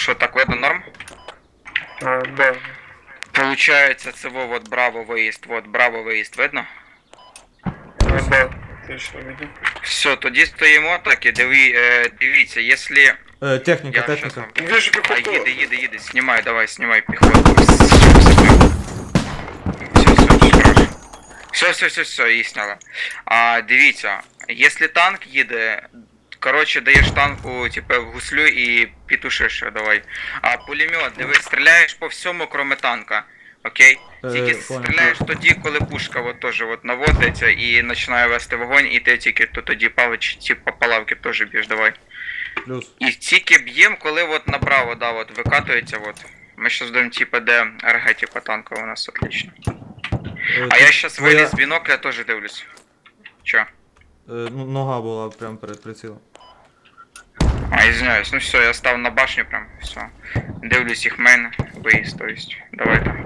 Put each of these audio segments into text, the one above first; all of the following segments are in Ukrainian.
Що, так видно норм? А, да. Получається, це во, от браво виїзд, от браво виїзд, видно? А, да. Точно видел. Все, тоді стоїмо так і диві, е, дивіться, якщо... Е, техніка, Я щас техніка. вам... Вижу А, пехоту. їде, їде, їде, знімай, давай, знімай піхоту. Все, все, все, хорошо. Все, все, все, все, її сняла. А, дивіться, якщо танк їде, коротше, даєш танку, типу, в гуслю і петушиш, його, давай. А пулемет, дивись, стріляєш по всьому, кроме танка. Окей? Е, Тільки стріляєш тоді, коли пушка от теж от наводиться і починає вести вогонь, і ти тільки то тоді палич, типу, по лавки теж б'єш, давай. Плюс. І тільки б'єм, коли от направо, да, от викатується, от. Ми щас даємо, типа, де РГ, типа, танкова у нас отлично. Е, А я твоя, виліз з бінокля, теж дивлюсь. Чо? е, ну, нога була прямо перед прицілом. А, извиняюсь, ну все, я став на башню прям, все. Дивлюсь їх мейн, виїзд, то есть. Давайте.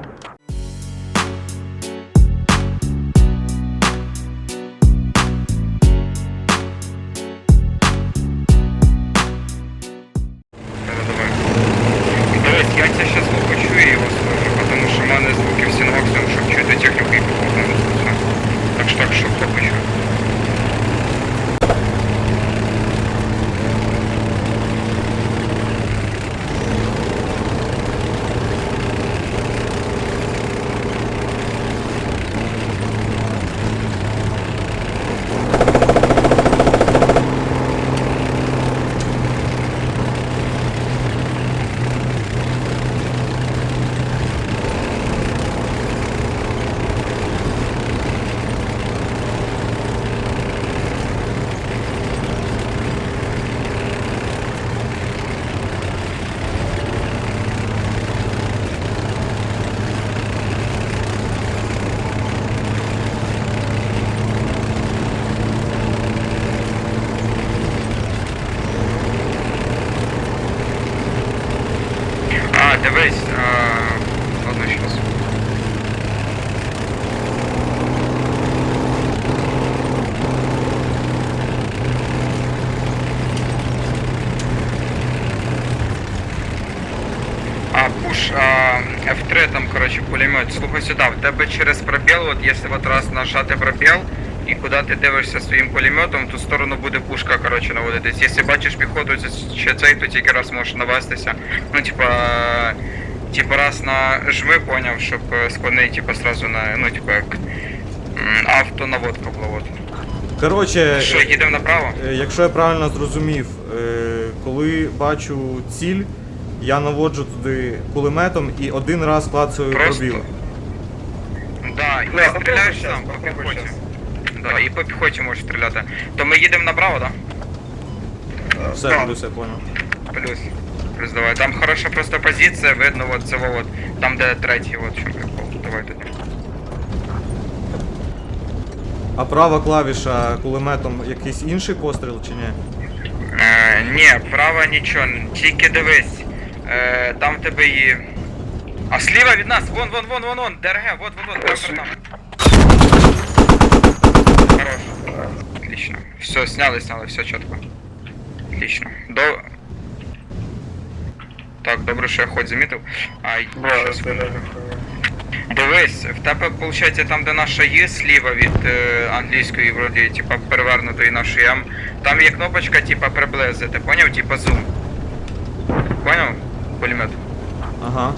Пуш, а, F3 там, короче, пулемет. Слухай сюди, в тебе через пробіл, от якщо от раз нажати пробіл, і куди ти дивишся своїм пулеметом, в ту сторону буде пушка, короче, наводитись. Якщо бачиш піхоту чи цей, то тільки раз можеш навестися. Ну, типа, типа раз нажми, поняв, щоб е, складний, типа, сразу на, ну, типа, як автонаводка була, от. Коротше, Що, їдемо направо? е, якщо я правильно зрозумів, е, коли бачу ціль, я наводжу туди кулеметом і один раз клацаю Просто. пробіл. Да, і Да, стріляєш сам по попробуй піхоті. Да, і по піхоті можеш стріляти. То ми їдемо направо, да? Все, да. плюс, я понял. Плюс. Плюс давай. Там хороша просто позиція, видно вот цього вот. Там де третій, вот що прикол. Давай тоді. А права клавіша кулеметом якийсь інший постріл чи ні? Е, ні, право нічого, тільки дивись. Е, там в тебе є. А сліва від нас, вон, вон, вон, вон, вон, ДРГ, вот, вот, вот, прямо перед нами. Хорош. Отлично. Все, сняли, сняли, все чітко. Отлично. До... Так, добре, що я хоч замітив. Ай, щас. Дивись, в тебе виходить там, де наша є сліва від е, англійської, вроді, типа перевернутої нашої М. Там є кнопочка, типа приблизити, поняв? Типа зум. Поняв? Пулемет. Ага.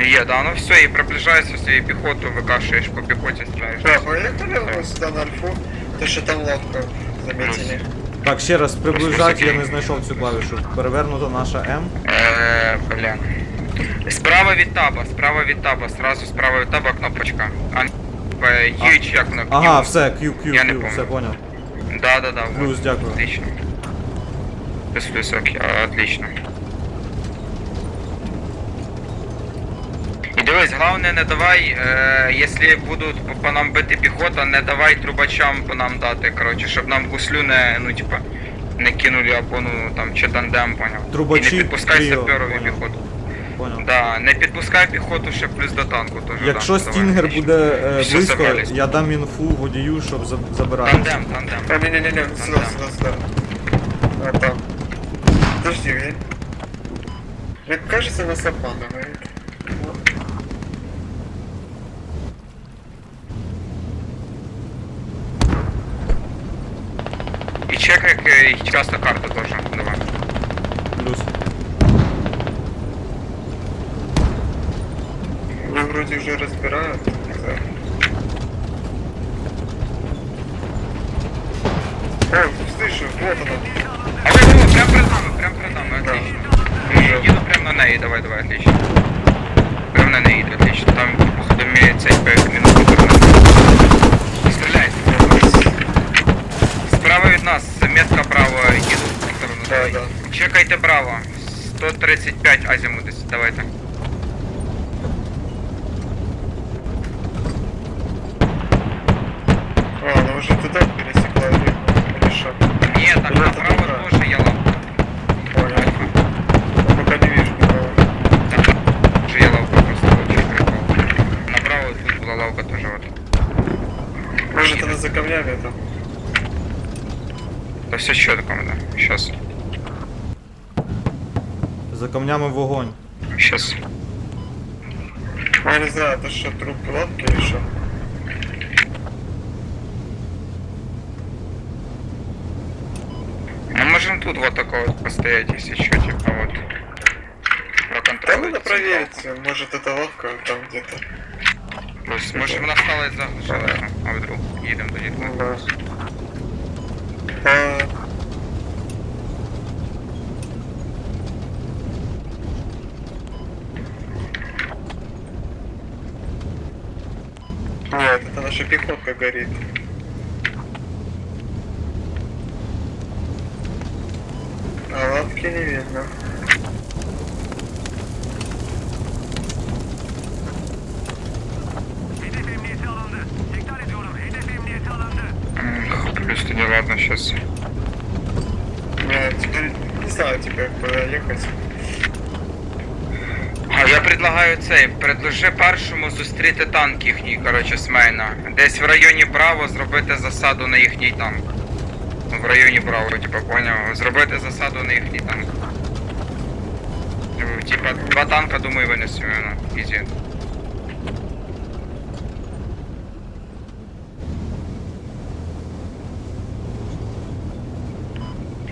Є, да, ну все, і приближаєшся своєю піхоту, викашуєш по піхоті, стріляєш. Да, поехали сюда на альфу. То, что там лодка заметили. Так, ще раз приближать, я не знайшов цю клавішу. Перевернута наша М. Е, блін. Справа від таба, справа від таба, сразу справа від таба кнопочка. А, е, Ю чи як воно? Ага, все, Q, Q, Я не Q, помню. все понял. Да, да, да. вот. Плюс, дякую. Отлично. Плюс, плюс, окей, отлично. Дивись, головне не давай, е, якщо будуть по, по нам бити піхота, не давай трубачам по нам дати, коротше, щоб нам гуслю не, ну типа, не кинули або ну там чи тандем, поняв. Трубачі, І не підпускай тріо, саперові поняв. піхоту. Понял. Да, не підпускай піхоту ще плюс до танку теж. Якщо да, давай, стінгер буде е, Всё, близько, я дам інфу водію, щоб за- забирати. Тандем, тандем. А, не-не-не, сюда, сюда, сюда. А, там. Подожди? Мне кажется, нас обманывает. І чекай е, і часто карту теж. Давай. Плюс. Они вроде уже разбирают. не знаю. О, слышу, вот она. А ви ну, прям перед нами, прям перед нами, Да. отлично. І Їду прям на неї, давай, давай, отлично. Прям на неї, отлично. Там походу має цей пек мінус Стріляй. Справа від нас, метка право, їду в сторону. Да, да. Чекайте право. 135 азимут, давайте. камнями вогонь. Щас. Ну, Я не знаю, это что, труп лодки или что? Ну можем тут вот такого вот постоять, если что, типа вот. Да Проконтролить. надо проверить, может это лодка там где-то. Плюс, може вона стала і заглушилася, а вдруг їдемо тоді. Ну Наша горит. А лапки не видно. М, Плюс тоді ладно, щас. Нет, теперь не знаю теперь куда ехать. А я предлагаю цей, предложи першому зустріти танк їхній, коротше, з мейна. Десь в районі Браво зробити засаду на їхній танк. В районі Браво, типа, поняв? Зробити засаду на їхній танк. Ну, Типа, два танка, думаю, винесемо, ну, ізі.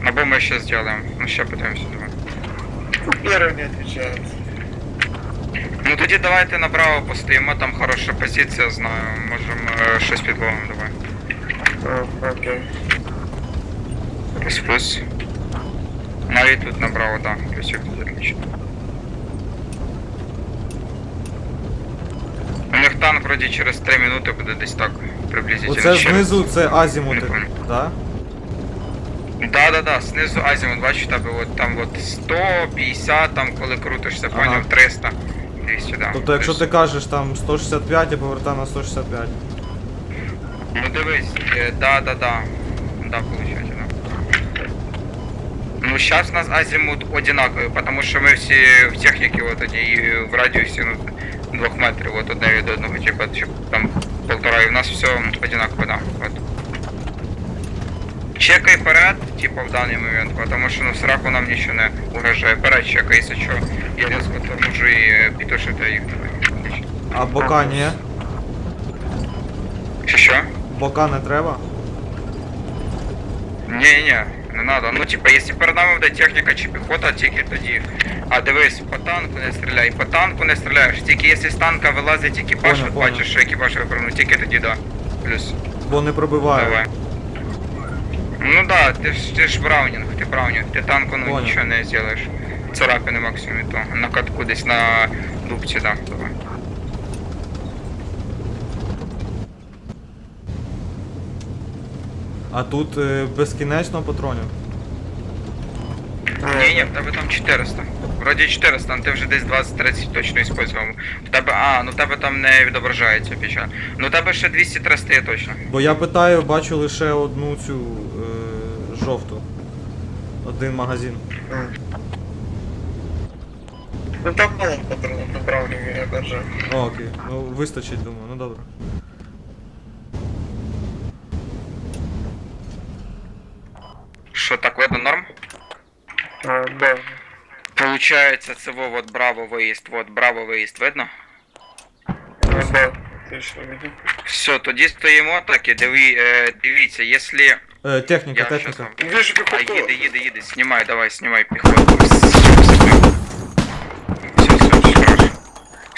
Або ми ще зробимо. Ну, ще подивимося, давай. Первый не отвечает. Ну тоді давайте направо постоїмо, там хороша позиція, знаю. Можемо е, щось підловимо, давай. Окей. Плюс плюс. Навіть тут направо, да, плюсик тут отлично. У них танк вроді через 3 минути буде десь так приблизительно. Оце Через- знизу це Не понял. да? Да, да, да, знизу азімут, бачиш, в тебе от там от 150, там коли крутишся, Ага. поняв, 300. 200, да. Тобто, якщо Плюс. ти кажеш там 165, я повертаю на 165. Ну дивись, е, да, да, да. Да, получается, да. Ну, сейчас у нас азимут одинаковий, потому що ми всі в техніці от тоді і в радіусі ну, двох метрів, от одне від одного, типа, щоб там полтора, і в нас все одинаково, да. От. Чекай вперед, типа в даний момент, потому що ну, в сраку нам нічого не угрожає. Вперед чекай, якщо що, Я різко торможу і е, підтушити їх. А бока ні? Що що? Бока не треба? Ні-ні, не надо. Ну, типа, якщо перед нами буде техніка чи піхота, тільки тоді. А дивись, по танку не стріляй, по танку не стріляєш. Тільки якщо з танка вилазить екіпаж, Понял, от понял. бачиш, що екіпаж виправив, тільки тоді да. Плюс. Бо не пробиваю. Давай. Ну да, ти ж ти ж браунінг, ти браунінг, ти танку ну Понял. нічого не зробиш. Царапини максимум і то. На катку десь на дубці, да. Давай. А тут е, безкінечно патронів. Ні, ні, в тебе там 400. Вроді 400, але ти вже десь 20-30 точно использував. В тебе, а, ну в тебе там не відображається печаль. Ну в тебе ще 200-300 є точно. Бо я питаю, бачу лише одну цю е, жовту. Один магазин. Ну там мало патронов на браунинге, я даже. О, окей. Ну вистачить, думаю, ну добре. Що, так видно норм? А, да. Получається, це во, вот браво виїзд, вот браво виїзд, видно? Ну да? Все, тоді стоїмо так і диві, е, дивіться, якщо... Е, техніка, Я щас техніка. вам... Вижу А, пехоту. їде, їде, їде, знімай, давай, знімай піхоту. Все, все, хорошо.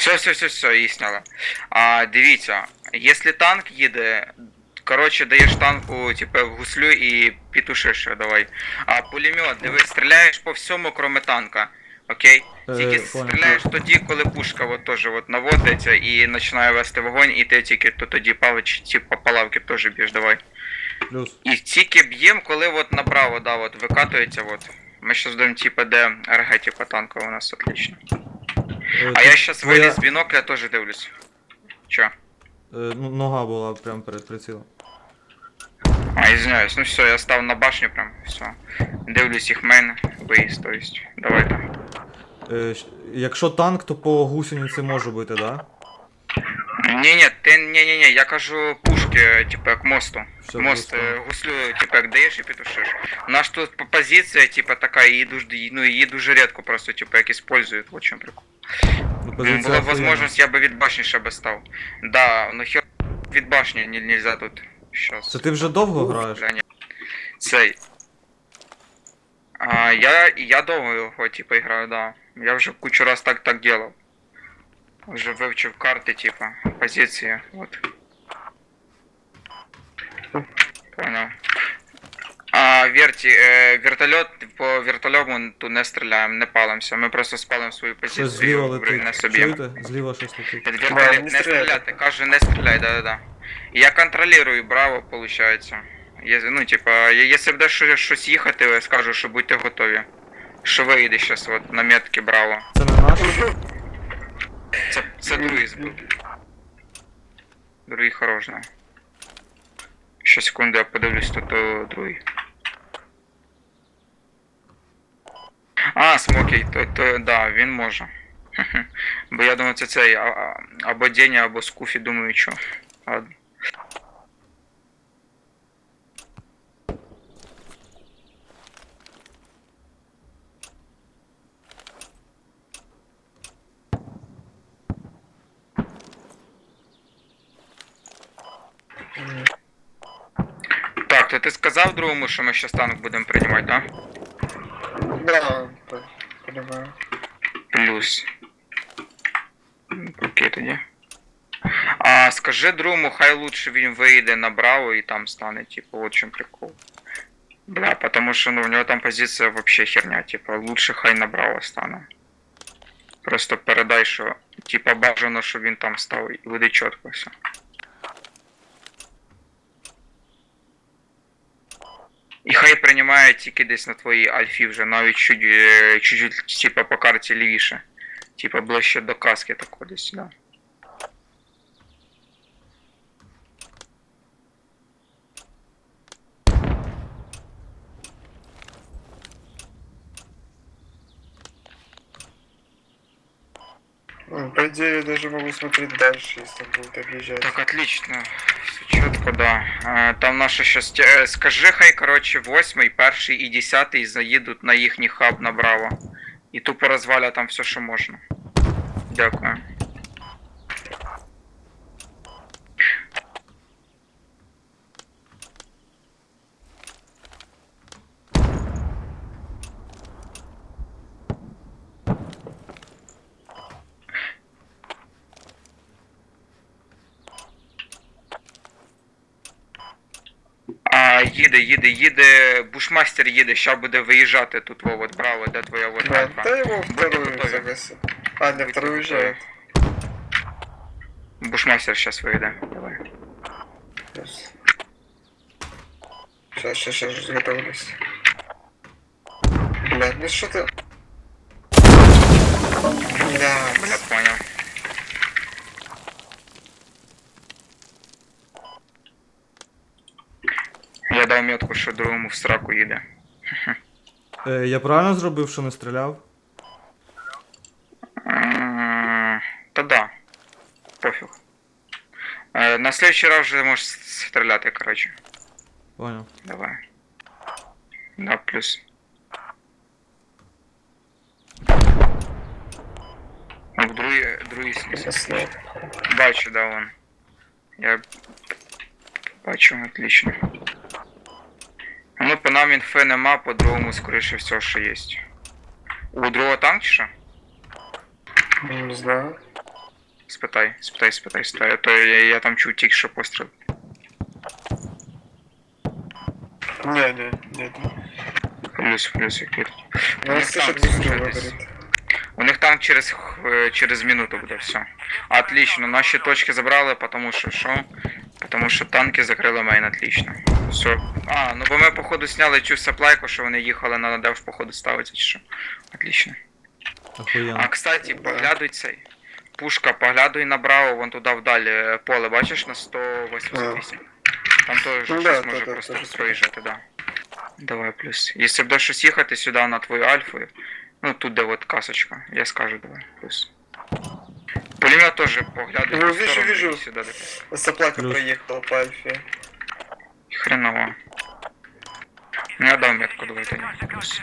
Все, все, все, все, її сняла. А, дивіться, якщо танк їде, коротше, даєш танку, типу, гуслю і петушиш, давай. А пулемет, дивись, стріляєш по всьому, кроме танка. Окей? Е, Тільки стріляєш тоді, коли пушка от теж от наводиться і починає вести вогонь, і ти тільки то тоді палич, типу, по лавки теж б'єш, давай. Плюс. І тільки б'єм, коли от направо, да, от викатується, от. Ми зараз даємо, типа, де РГ, типа, танкова у нас отлично. Е, А тут я сейчас твоя, виліз з бінокля, теж дивлюсь. Чо? е, ну, нога була прямо перед прицілом. А, извиняюсь, ну все, я став на башню прям, все. Дивлюсь їх мене, виїзд, то есть. Давайте. Е, щ- якщо танк, то по гусениці може бути, да? Ні, ні, ти ні, ні, ні, я кажу пушки, типу, як мосту. Все, Мост плюс, е, гуслю, типу, як даєш і петушиш. У нас тут по- позиція, типу, така, її дуже, ну, її дуже рідко просто, типу, як использують, вот в чому прикол. Ну, М, позиція Була б охуєнна. возможность, я би від башні ще би став. Да, ну хер від башні не, нельзя тут. Щас. Це ти вже довго граєш? Бля, ні. Цей. А, я, я довго його, типу, граю, да. Я вже кучу раз так так делал. Вже вивчив карти, типа, позиції, вот. Понял. А, верті, е, вертольот, по вертольоту тут не стріляємо, не палимося. Ми просто спалимо свою позицію Щось зліва і летить. не собі. Чуєте? Зліва щось летить. Вертолет, Да, не стріляти, каже, не стріляй, да-да-да. Я контролюю, браво, получається. Є- Ну, типа, я- якщо буде що- щось їхати, я скажу, що будьте готові. Що вийде зараз от на метки браво. Це не наш? Це, це другий збив. Другий хороший. Ще секунду, я подивлюсь, то, то другий. А, Смокей, то, то да, він може. Бо я думаю, це цей або Деня, або Скуфі, думаю, що. Ладно. Так, то ти сказав другому, що ми ще станок будемо приймати, да? Да, по- понимаю. Плюс. М, Окей тоді. А скажи другому, хай лучше він вийде на браво і там стане, типу, от чим прикол. Бля, потому що ну, у нього там позиція вообще херня, типу, лучше хай на браво стане. Просто передай, що типа бажано, щоб він там став і буде чітко все. І хай приймає тільки десь на твоїй альфі вже, навіть е, чуть-чуть, типа по карті лівіше. Типа ближче до каски так десь, да. Идее, я даже могу смотреть дальше, если он будет объезжать. Так, отлично. Все четко, да. А, Там наша щас... е, Скажи, хай, коротше, восьмий, перший і десятий заїдуть на їхній хаб на Браво. І тупо розвалять там все, що можна. Дякую. А, їде, їде, їде, бушмастер їде, ща буде виїжджати тут, во, от, браво, де твоя вот Да, альфа. да его вторую загасил. А, не, уезжает. Бушмастер сейчас вийде. Давай. Сейчас, сейчас, сейчас, готовлюсь. Блядь, ну что ты... Бля, Бля, понял. Я дав метку, що другому в сраку їде. Е, я правильно зробив, що не стріляв? М, Та да. Пофіг. Е, На следующий раз вже можеш стріляти, коротше. Понял. Давай. Да, плюс. другий снизу. Ясно. Бачу, да, вон. Я бачу, отлично. Ну, по нам інфи нема, по другому, скоріше всього, що є. У другого танк чи що? Не знаю. Спитай, спитай, спитай, спитай. А то я, я там чув тільки що постріл. Не, не, нет. Плюс, плюс який. Ну, них слышит танк. У них танк через, х- через минуту буде все. Отлично, наші точки забрали, потому що що? Потому що танки закрили мейн, отлично. Все. А, ну бо ми походу сняли цю саплайку, що вони їхали на надев, походу ставиться чи що. Отлично. Охуєнно. А кстати, поглядуй цей. Пушка, поглядуй на Браво, вон туди вдалі е, поле, бачиш на 188. Там теж Ну щось да, може да, да, просто теж проїжджати, да. Давай плюс. Якщо буде щось їхати сюди на твою альфу, ну тут де от касочка, я скажу давай, плюс. Пулемет теж поглядуй Ну, в вижу, сторону вижу. і сюди дивись. Соплака Плюс. проехала по Альфе. Хреново. Ну я дам метку, давай тоді. Плюс.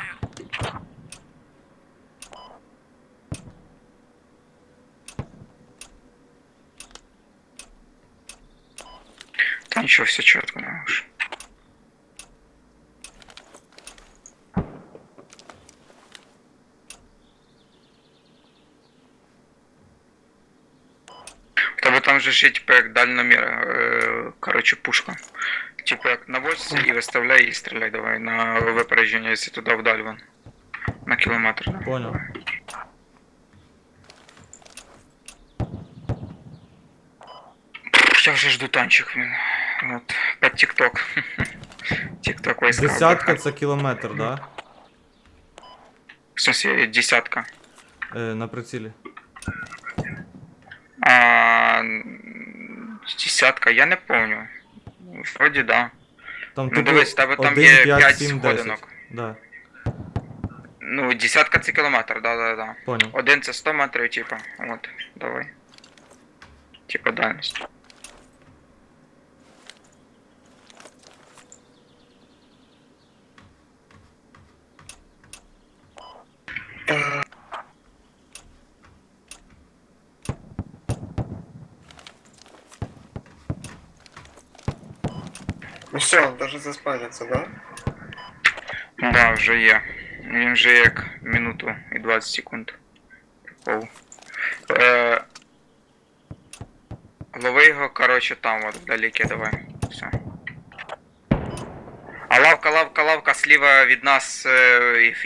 Та нічого, все чітко, да уж. же ще типу як дальномір, е, короче, пушка. Типу як наводься і виставляй і стріляй давай на випередження, якщо туди вдаль вон. На кілометр. Да. Понял. Я вже жду танчик, блін. От, під тік-ток. Тік-ток войска. Десятка отдыхать. це кілометр, да? В смысле, десятка. Е, на прицілі. А, м, десятка, я не помню. Вроді да. Там Ну, дивись, тебе там є п'ять сходинок. Да, Ну, десятка це кілометр, да, да, да. понял. Один це 100 метрів, типа. От, давай. Типа дальність. Все, он даже заспанится, да? Да, вже є. Він вже як минуту і 20 секунд. Прикол. Е, лови його, короче, там от вдалеке давай. Все. А лавка, лавка, лавка сліва від нас е,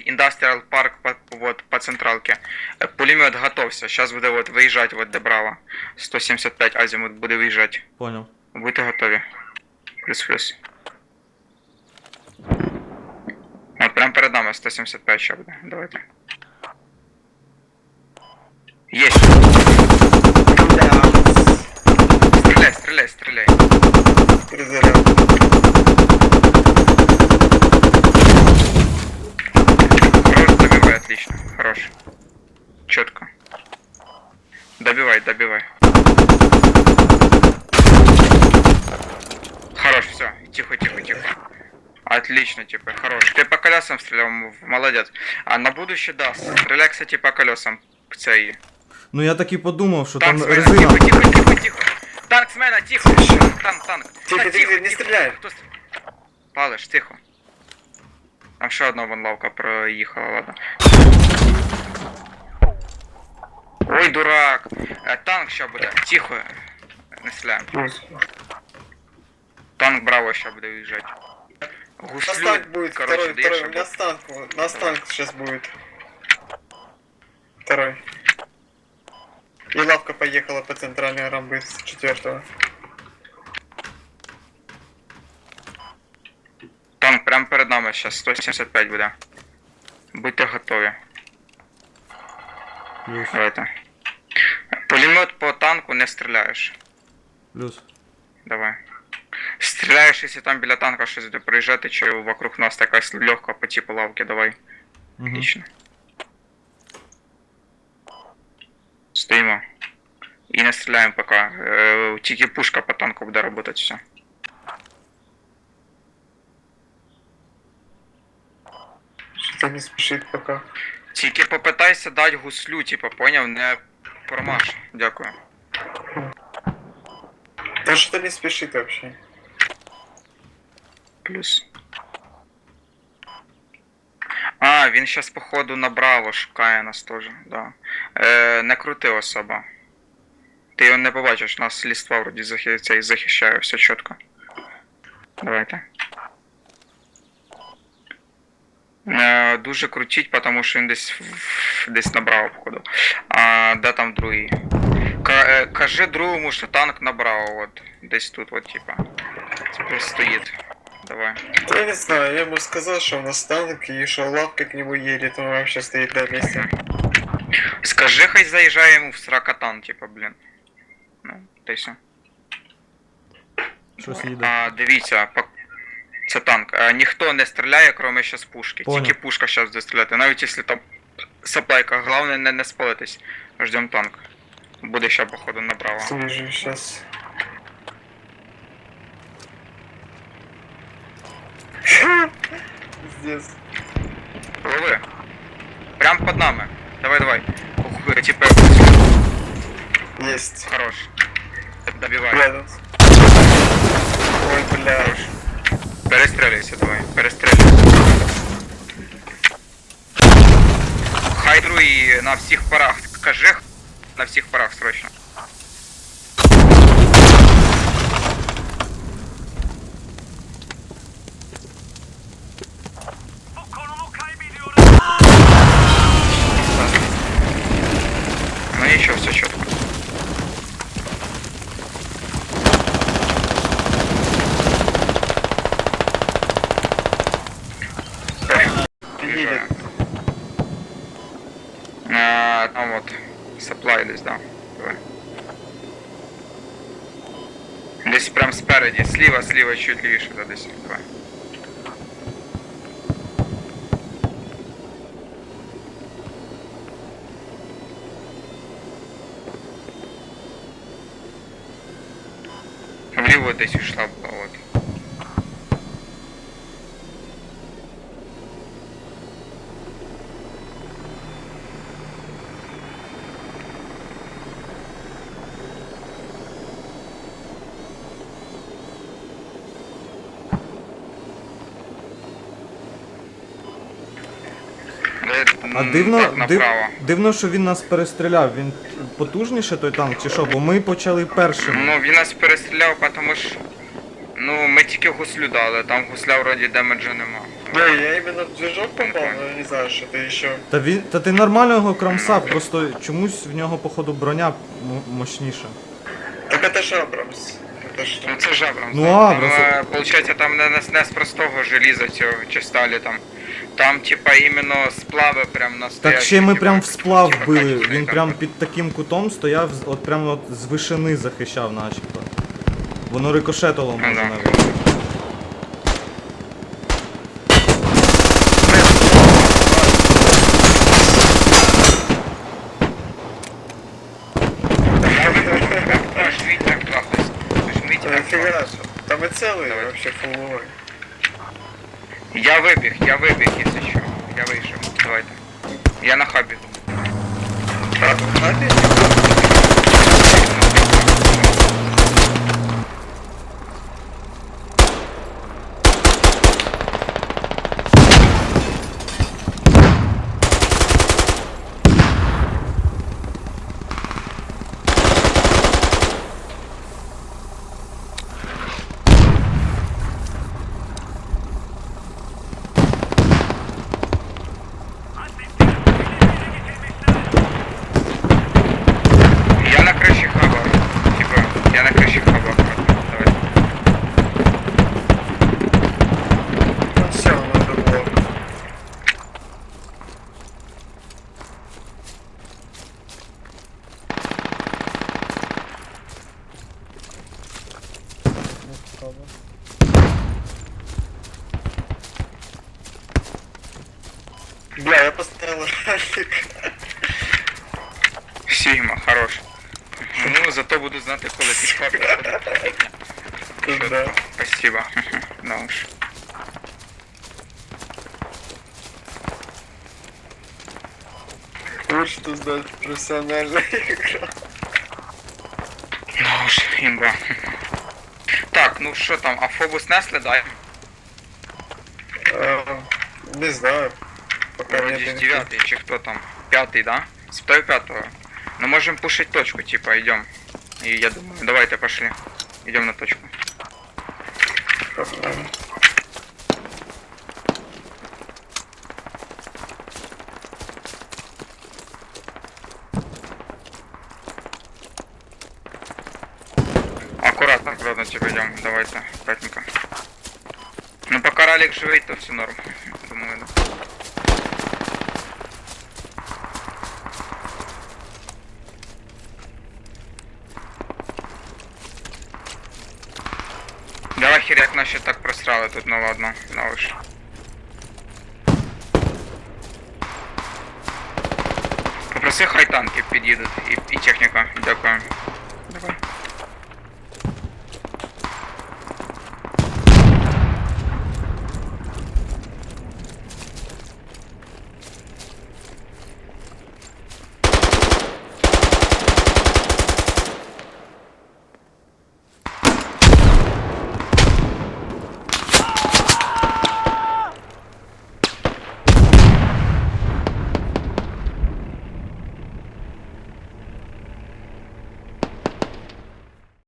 Industrial Park по, вот, по централке. Е, Пулемет готовся. Сейчас буде вот виїжджати вот де Браво. 175 азимут буде виїжджати. Понял. Будьте готові. Плюс-плюс. 175 ще буде. Давайте. Єсть! Да. Стріляй, стріляй, стріляй. Перезаряд. Хорош, добивай, отлично. Хорош. Четко. Добивай, добивай. Хорош, все. Тихо, тихо, тихо. Отлично, типа, хорош. Ты по колесам стрелял, молодец. А на будущее, да, стреляй, кстати, по колесам. Цей. Ну я так і подумав, що Танк там с резина. Тихо, тихо, тихо, тихо. Танк с тихо. Танк, танк, танк. Тихо, Та тихо, не стреляй. Хто стріляє? Палиш, тихо. Там ще одна вон лавка проїхала, ладно. Ой, дурак. Е, танк ще буде. Тихо. Не стріляємо. Танк Браво ще буде виїжджати. У нас Гуслю, танк будет, короче, второй, даєш второй, у або- нас танк, у нас танк сейчас будет. Второй. И лавка поехала по центральной рамбы с четвертого. Танк прямо перед нами зараз 175 буде. Будьте готові. Плюс, Давайте. Пулемет по танку не стріляєш. плюс. Давай. Стріляєш, якщо там біля танка щось буде проїжджати, чи вокруг нас якась легка по типу лавки, давай. Угу. Отлично. Стоїмо. І не стріляємо поки. Е, тільки пушка по танку буде працювати все. Что-то не спешит пока. Тільки попитайся дати гуслю, типу, поняв, не Промаш, дякую. Да что не спешит вообще. Плюс. А, він щас, походу, на Браво шукає нас теж, да. Е, не крути особа. Ти його не побачиш, нас слідства вроді захи... цей захищає, все чітко. Давайте. Е, дуже крутіть, тому що він десь десь набрав, походу. А де там другий? Ка- е, кажи другому, що танк набрав, от. Десь тут, от, типа. Тепер стоїть. Давай. Я не знаю, я ему сказал, что у нас танк и что лавка к нему едет, он вообще стоит на месте. Скажи, хай заїжджає йому в сракатан, типа, блін. Ну, й все. Щось їде. А, дивіться, по... це танк. А, ніхто не стріляє, кроме щас пушки. Понял. Тільки пушка щас буде стріляти. Навіть якщо там саплайка, головне не, не спалитись. Ждем танк. Буде ще, походу, направо. Вижу сейчас. Пиздец. Лови. Прям под нами. Давай, давай. Ух, типа, Есть. хорош. Добивай. Рядом. Ой, бля. Хорош. Перестрелюйся, давай, перестрелюйся. Хайдруй на всіх парах. Кажи на всіх парах срочно. Сліва, чуть лівіше, да, десь. Давай. Вліво десь ушла була, от. Де- А м, дивно, так, див, направо. дивно, що він нас перестріляв. Він потужніше той танк, чи що? Бо ми почали першим. Ну, він нас перестріляв, тому що. Ну, ми тільки гуслю дали, там гусля вроді демеджа нема. Не, я именно в движок попал, но не знаю, что это еще. Та він. Та ти нормально його кромсав, просто чомусь в нього, походу, броня м- мощніша. Так это же Абрамс. Это что? Ну це жабрам. Ну, там, Абрамс. е, Получається, там не, не, не з простого желіза цього чи сталі там. Там, типа, іменно сплави прям настоящі. Так ще ми прям в сплав типа, били. Він прям під таким кутом стояв, от прям от з вишини захищав начебто. Воно рикошетило може навіть. Жміть так трахлись. Жміть Э, так Фига трахлись. себе. Там и целый Давай. вообще фуловой. Я вибіг, я вибіг, якщо що. Я вийшов. Давайте. Я на хабі. А, опять? Лучше тут знать профессиональная игра. Ну уж, імба. Так, ну що там, автобус несли, да? А, не знаю. Пока Вроді ж дев'ятий, чи хто там? П'ятий, да? Спитаю п'ятого. Ну можем пушить точку, типа, идем. И я думаю, давайте пошли. Идем на точку. Проблема. аккуратно, типа идем. Давайте, аккуратненько. Ну пока ралик живет, то все норм. Думаю, да. Давай херяк наші так просрали тут, ну ладно, ну уж. Попроси хай танки під'їдуть і, і техніка. Дякую. Давай.